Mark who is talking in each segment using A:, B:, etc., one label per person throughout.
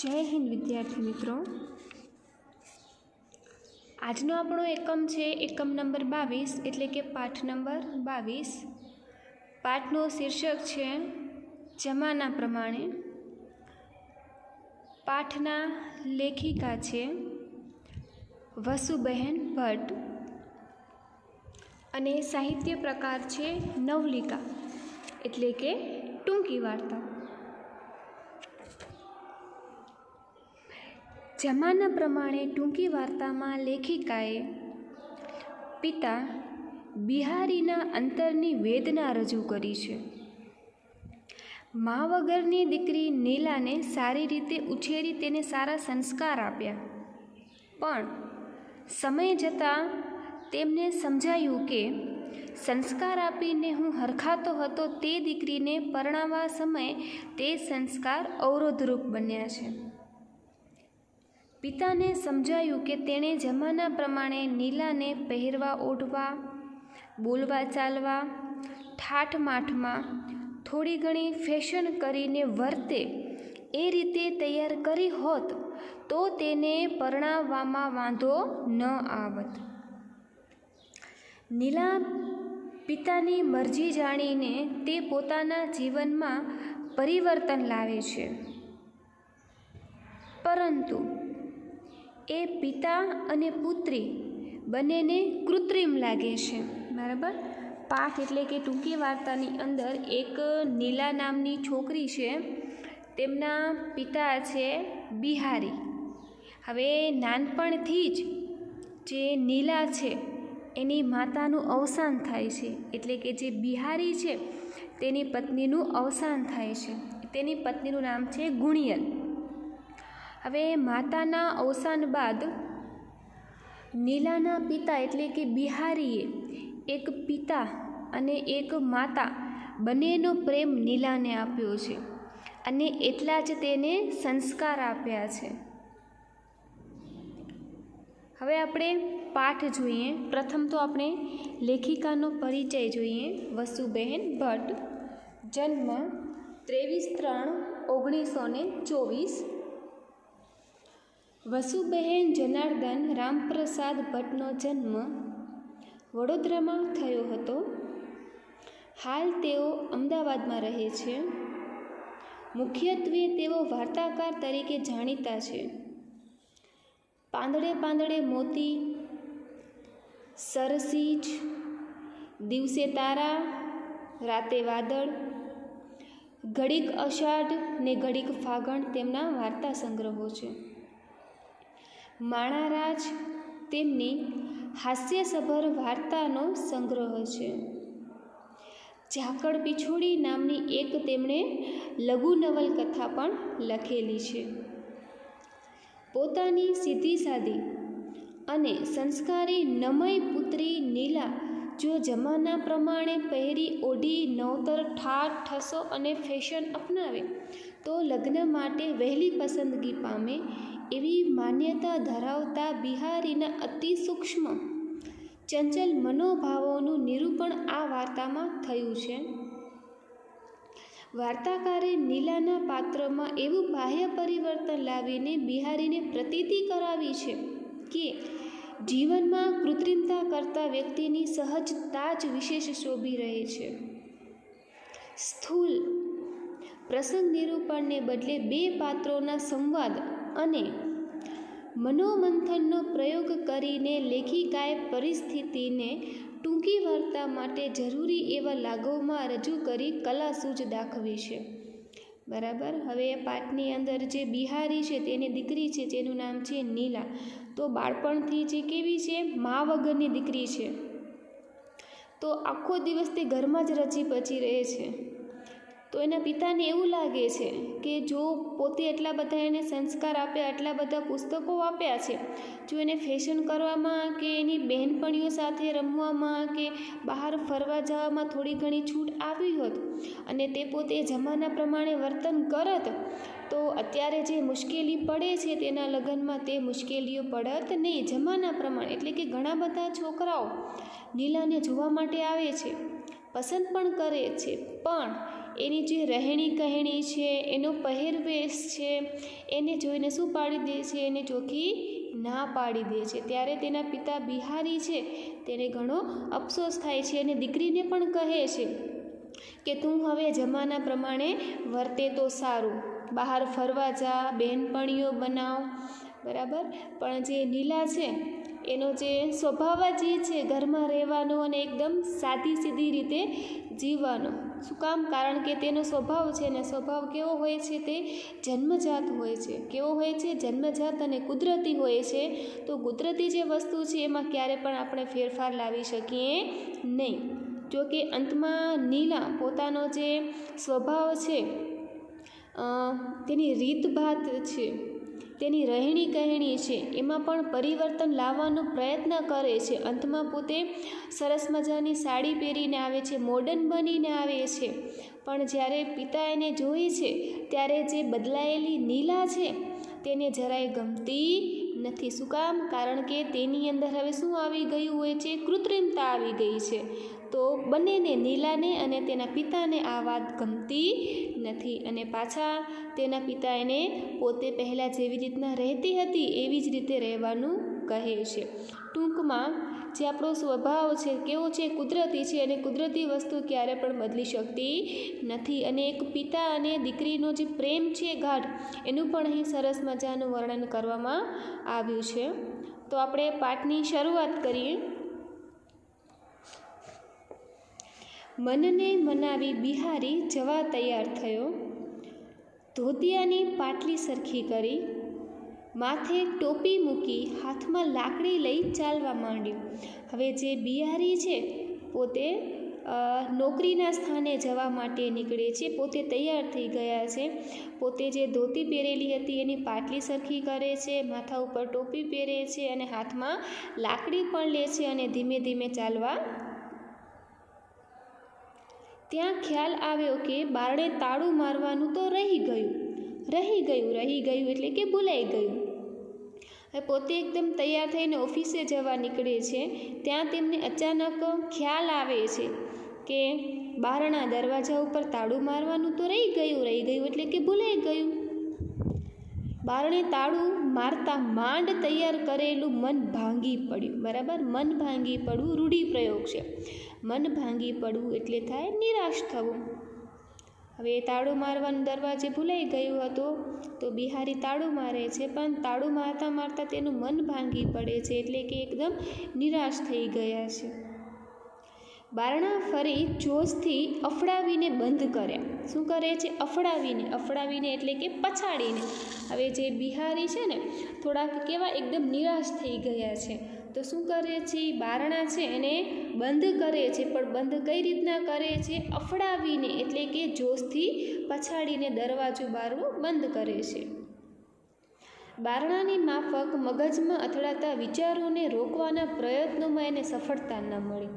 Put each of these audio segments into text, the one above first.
A: જય હિન્દ વિદ્યાર્થી મિત્રો. આજનો આપણો એકમ છે એકમ નંબર બાવીસ, એટલે કે પાઠ નંબર બાવીસ. પાઠનું શીર્ષક છે જમાના પ્રમાણે. પાઠના લેખિકા છે વસુબહેન ભટ્ટ. અને સાહિત્ય પ્રકાર છે નવલિકા, એટલે કે ટૂંકી વાર્તા. જમાના પ્રમાણે ટૂંકી વાર્તામાં લેખિકાએ પિતા બિહારીના અંતરની વેદના રજૂ કરી છે. મા વગરની દીકરી નીલાને સારી રીતે ઉછેરી તેને સારા સંસ્કાર આપ્યા. પણ સમય જતાં તેમને સમજાયું કે સંસ્કાર આપીને હું હરખાતો હતો તે દીકરીને પરણાવવા સમયે તે સંસ્કાર અવરોધરૂપ બન્યા છે. પિતાને સમજાયું કે તેણે જમાના પ્રમાણે નીલાને પહેરવા ઓઢવા, બોલવા ચાલવા ઠાઠમાઠમાં થોડી ઘણી ફેશન કરીને વર્તે, એ રીતે તૈયાર કરી હોત તો તેને પરણાવવામાં વાંધો ન આવત. નીલા પિતાની મરજી જાણીને તે પોતાના જીવનમાં પરિવર્તન લાવે છે. પરંતુ એ પિતા અને પુત્રી બંનેને કૃત્રિમ લાગે છે. બરાબર? પાઠ એટલે કે ટૂંકી વાર્તાની અંદર એક નીલા નામની છોકરી છે. તેમના પિતા છે બિહારી. હવે નાનપણથી જ જે નીલા છે, એની માતાનું અવસાન થાય છે. એટલે કે જે બિહારી છે, તેની પત્નીનું અવસાન થાય છે. તેની પત્નીનું નામ છે ગુણિયલ. હવે માતાના અવસાન બાદ નીલાના પિતા એટલે કે બિહારીએ એક પિતા અને એક માતા બંનેનો પ્રેમ નીલાને આપ્યો છે અને એટલા જ તેને સંસ્કાર આપ્યા છે. હવે આપણે પાઠ જોઈએ. પ્રથમ તો આપણે લેખિકાનો પરિચય જોઈએ. વસુબહેન ભટ્ટ, જન્મ ત્રેવીસ ત્રણ ઓગણીસો ને ચોવીસ વસુબહેન જનાર્દન રામપ્રસાદ ભટ્ટનો જન્મ વડોદરામાં થયો હતો. હાલ તેઓ અમદાવાદમાં રહે છે. મુખ્યત્વે તેઓ વાર્તાકાર તરીકે જાણીતા છે. પાંદડે પાંદડે મોતી, સરસીજ, દિવસે તારા, રાતે વાદળ, ઘડીક અષાઢ ને ઘડીક ફાગણ તેમના વાર્તા સંગ્રહો છે. માણારાજ તેમની હાસ્યસભર વાર્તાનો સંગ્રહ છે. ઝાકળ પીછોડી નામની એક તેમણે લઘુ નવલકથા પણ લખેલી છે. પોતાની સીધી સાદી અને સંસ્કારી નમય પુત્રી નીલા જો જમાના પ્રમાણે પહેરી ઓઢી નવતર ઠાઠ ઠસો અને ફેશન અપનાવે, તો લગ્ન માટે વહેલી પસંદગી પામે એવી માન્યતા ધરાવતા બિહારીના અતિ સૂક્ષ્મ, ચંચલ મનોભાવોનું નિરૂપણ આ વાર્તામાં થયું છે. વાર્તાકારે નીલાના પાત્રમાં એવું બાહ્ય પરિવર્તન લાવીને બિહારીને પ્રતીતિ કરાવી છે કે જીવનમાં કૃત્રિમતા કરતા વ્યક્તિની સહજતા જ વિશેષ શોભી રહે છે. સ્થૂલ પ્રસંગ નિરૂપણને બદલે બે પાત્રોના સંવાદ અને મનોમંથનનો પ્રયોગ કરીને લેખિકાએ પરિસ્થિતિને ટૂંકી વાર્તા માટે જરૂરી એવા લાઘવમાં રજૂ કરી કલા સૂઝ દાખવી છે. બરાબર? હવે પાઠની અંદર જે બિહારી છે તેની દીકરી છે જેનું નામ છે નીલા. તો બાળપણથી જે કેવી છે? મા વગરની દીકરી છે. તો આખો દિવસ તે ઘરમાં જ રચી પચી રહે છે. તો એના પિતાને એવું લાગે છે કે જો પોતે એટલા બધા એને સંસ્કાર આપ્યા આટલા બધા પુસ્તકો આપ્યા છે, જો એને ફેશન કરવામાં કે એની બહેનપણીઓ સાથે રમવામાં કે બહાર ફરવા જવામાં થોડી ઘણી છૂટ આવી હોત અને તે પોતે જમાના પ્રમાણે વર્તન કરત, તો અત્યારે જે મુશ્કેલી પડે છે તેના લગ્નમાં તે મુશ્કેલીઓ પડત નહીં. જમાના પ્રમાણે એટલે કે ઘણા બધા છોકરાઓ નીલાને જોવા માટે આવે છે, પસંદ પણ કરે છે, પણ એની જે રહેણી કહેણી છે, એનો પહેરવેશ છે, એને જોઈને શું પાડી દે છે, એને ચોખ્ખી ના પાડી દે છે. ત્યારે તેના પિતા બિહારી છે, તેને ઘણો અફસોસ થાય છે અને દીકરીને પણ કહે છે કે, તું હવે જમાના પ્રમાણે વર્તે તો સારું. બહાર ફરવા જા બહેનપણીઓ બનાવ. બરાબર? પણ જે નીલા છે એનો જે સ્વભાવ જ એ છે, ઘરમાં રહેવાનો અને એકદમ સાદી સીધી રીતે જીવવાનો. શું કામ? કારણ કે તેનો સ્વભાવ છે ને, સ્વભાવ કેવો હોય છે તે જન્મજાત હોય છે. કેવો હોય છે? જન્મજાત અને કુદરતી હોય છે. તો કુદરતી જે વસ્તુ છે એમાં ક્યારે પણ આપણે ફેરફાર લાવી શકીએ નહીં. જો કે અંતમાં નીલા પોતાનો જે સ્વભાવ છે તેની રીતભાત છે. તેની રહેણી કહેણી છે. એમાં પણ પરિવર્તન લાવવાનો પ્રયત્ન કરે છે. અંતમાં પોતે સરસ મજાની સાડી પહેરીને આવે છે, મોડર્ન બનીને આવે છે. પણ જ્યારે પિતા એને જોઈ છે, ત્યારે જે બદલાયેલી નીલા છે, તેને જરાય ગમતી નથી. શું કામ? કારણ કે તેની અંદર હવે શું આવી ગયું હોય છે? કૃત્રિમતા આવી ગઈ છે. તો બંનેને નીલાને અને તેના પિતાને આ વાત ગમતી નથી અને પાછા તેના પિતા એને પોતે પહેલાં જેવી રીતના રહેતી હતી એવી જ રીતે રહેવાનું કહે છે. ટૂંકમાં જે આપણો સ્વભાવ છે, કેવો છે, કુદરતી છે અને કુદરતી વસ્તુ ક્યારે પણ બદલી શકતી નથી અને એક પિતા અને દીકરીનો જે પ્રેમ છે ગાઢ, એનું પણ અહીં સરસ મજાનું વર્ણન કરવામાં આવ્યું છે. તો આપણે પાઠની શરૂઆત કરીએ. મનને મનાવી બિહારી જવા તૈયાર થયો. ધોતિયાની પાટલી સરખી કરી, માથે ટોપી મૂકી હાથમાં લાકડી લઈ ચાલવા માંડ્યો. હવે જે બિહારી છે, પોતે નોકરીના સ્થાને જવા માટે નીકળે છે, પોતે તૈયાર થઈ ગયા છે. પોતે જે ધોતી પહેરેલી હતી એની પાટલી સરખી કરે છે, માથા ઉપર ટોપી પહેરે છે અને હાથમાં લાકડી પણ લે છે અને ધીમે ધીમે ચાલવા ત્યાં ખ્યાલ આવ્યો કે બારણે તાળું મારવાનું તો રહી ગયું. રહી ગયું રહી ગયું એટલે કે ભૂલાઈ ગયું. પોતે એકદમ તૈયાર થઈને ઓફિસે જવા નીકળે છે, ત્યાં તેમને અચાનક ખ્યાલ આવે છે કે બારણા દરવાજા ઉપર તાળું મારવાનું તો રહી ગયું રહી ગયું એટલે કે ભૂલાઈ ગયું. બારણે તાળું મારતા માંડ તૈયાર કરેલું મન ભાંગી પડ્યું. બરાબર? મન ભાંગી પડવું રૂઢિપ્રયોગ છે. મન ભાંગી પડવું એટલે થાય નિરાશ થવું. હવે તાળું મારવાનું દરવાજે ભૂલાઈ ગયું હતું તો બિહારી તાળું મારે છે, પણ તાળું મારતા મારતા તેનું મન ભાંગી પડે છે એટલે કે એકદમ નિરાશ થઈ ગયા છે. બારણા ફરી જોશથી અફડાવીને બંધ કર્યા. શું કરે છે? અફડાવીને. અફડાવીને એટલે કે પછાડીને. હવે જે બિહારી છે ને, થોડાક કેવા એકદમ નિરાશ થઈ ગયા છે. તો શું કરે છે? બારણા છે એને બંધ કરે છે, પણ બંધ કઈ રીતના કરે છે? અફડાવીને એટલે કે જોશથી પછાડીને દરવાજો બારવો બંધ કરે છે. બારણાની માફક મગજમાં અથડાતા વિચારોને રોકવાના પ્રયત્નોમાં એને સફળતા ન મળી.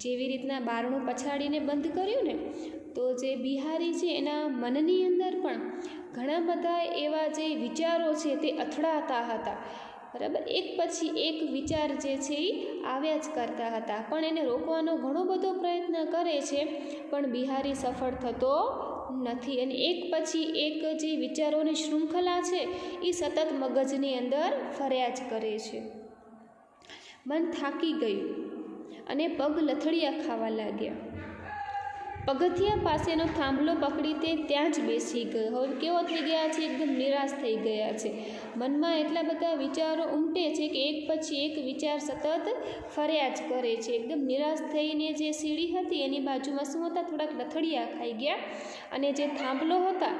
A: જેવી રીતના બારણું પછાડીને બંધ કર્યું ને, તો જે બિહારી છે એના મનની અંદર પણ ઘણા બધા એવા જે વિચારો છે તે અથડાતા હતા. બરાબર? એક પછી એક વિચાર જે છે એ આવ્યા જ કરતા હતા. પણ એને રોકવાનો ઘણો બધો પ્રયત્ન કરે છે, પણ બિહારી સફળ થતો નથી. અને એક પછી એક જે વિચારોની શૃંખલા છે એ સતત મગજની અંદર ફર્યા જ કરે છે. મન થાકી ગયું અને પગ લથડિયા ખાવા લાગ્યા. પગથિયા પાસેનો થાંભલો પકડી તે ત્યાં જ બેસી ગયો. હવે કેવો થઈ ગયા છે? એકદમ નિરાશ થઈ ગયા છે. મનમાં એટલા બધા વિચારો ઉમટે છે કે એક પછી એક વિચાર સતત ફર્યા જ કરે છે. એકદમ નિરાશ થઈને જે સીડી હતી એની બાજુમાં શું હતા થોડાક લથડિયા ખાઈ ગયા અને જે થાંભલો હતા,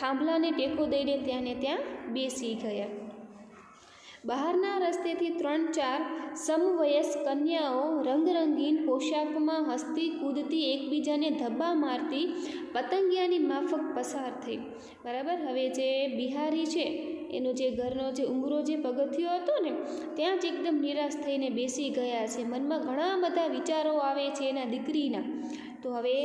A: થાંભલાને ટેકો દઈને ત્યાં ને ત્યાં બેસી ગયા. બહારના રસ્તેથી ત્રણ ચાર સમવયસ કન્યાઓ રંગરંગીન પોશાકમાં હસતી કૂદતી એકબીજાને ધબ્બા મારતી પતંગિયાની માફક પસાર થઈ. બરાબર? હવે જે બિહારી છે, એનો જે ઘરનો જે ઉંગરો જે પગથિયો હતો ને, ત્યાં જ એકદમ નિરાશ થઈને બેસી ગયા છે. મનમાં ઘણા બધા વિચારો આવે છે એના દીકરીના. તો હવે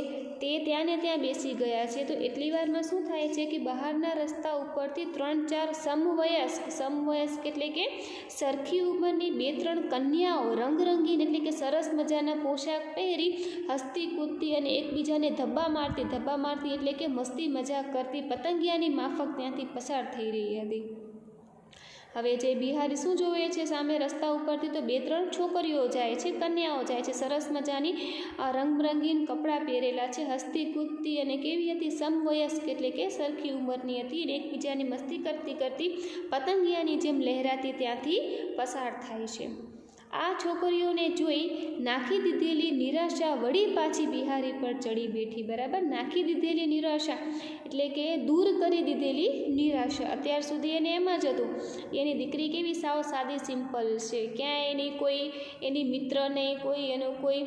A: તે ત્યાં ને ત્યાં બેસી ગયા છે. તો એટલી વારમાં શું થાય છે કે બહારના રસ્તા ઉપરથી ત્રણ ચાર સમવયસ્ક સમવયસ્ક એટલે કે સરખી ઉંમરની બે ત્રણ કન્યાઓ રંગરંગીન એટલે કે સરસ મજાના પોશાક પહેરી હસતી કૂદતી અને એકબીજાને ધબ્બા મારતી ધબ્બા મારતી એટલે કે મસ્તી મજાક કરતી પતંગિયાની માફક ત્યાંથી પસાર થઈ રહી હતી. હવે જે બિહારી શું જોવે છે સામે રસ્તા ઉપરથી તો બે ત્રણ છોકરીઓ જાય છે, કન્યાઓ જાય છે. સરસ મજાની આ રંગરંગીન કપડાં પહેરેલા છે. હસતી, કૂદતી અને કેવી હતી સમવયસ્ક એટલે કે સરખી ઉંમરની હતી. અને એકબીજાની મસ્તી કરતી કરતી પતંગિયાની જેમ લહેરાતી ત્યાંથી પસાર થાય છે. આ છોકરીઓને જોઈ નાખી દીધેલી નિરાશા વળી પાછી બિહારી પર ચડી બેઠી, બરાબર? નાખી દીધેલી નિરાશા એટલે કે દૂર કરી દીધેલી નિરાશા. અત્યાર સુધી એને એમ જ હતું, એની દીકરી કેવી સાવ સાદી, સિમ્પલ છે. ક્યાંય એની કોઈ, એની મિત્ર નહીં, કોઈ એનો કોઈ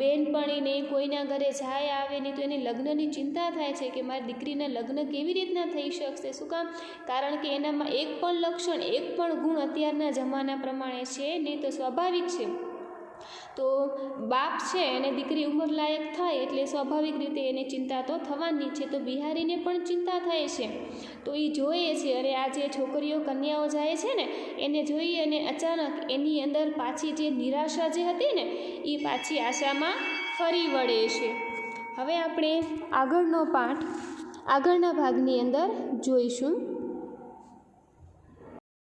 A: બેનપણી નહીં, કોઈના ઘરે જાય, આવે નહીં, તો એની લગ્નની ચિંતા થાય છે કે મારી દીકરીના લગ્ન કેવી રીતના થઈ શકશે? શું કામ? કારણ કે એનામાં એક પણ લક્ષણ, એક પણ ગુણ અત્યારના જમાના પ્રમાણે છે, નહીં તો સ્વાભાવિક છે. તો બાપ છે એને દીકરી ઉંમરલાયક થાય એટલે સ્વાભાવિક રીતે એને ચિંતા તો થવાની છે, તો બિહારીને પણ ચિંતા થાય છે. તો એ જોઈએ છે, અરે આ જે છોકરીઓ કન્યાઓ જાય છે ને, એને જોઈ અને અચાનક એની અંદર પાછી જે નિરાશા જે હતી ને એ પાછી આશામાં ફરી વળે છે. હવે આપણે આગળનો પાઠ આગળના ભાગની અંદર જોઈશું.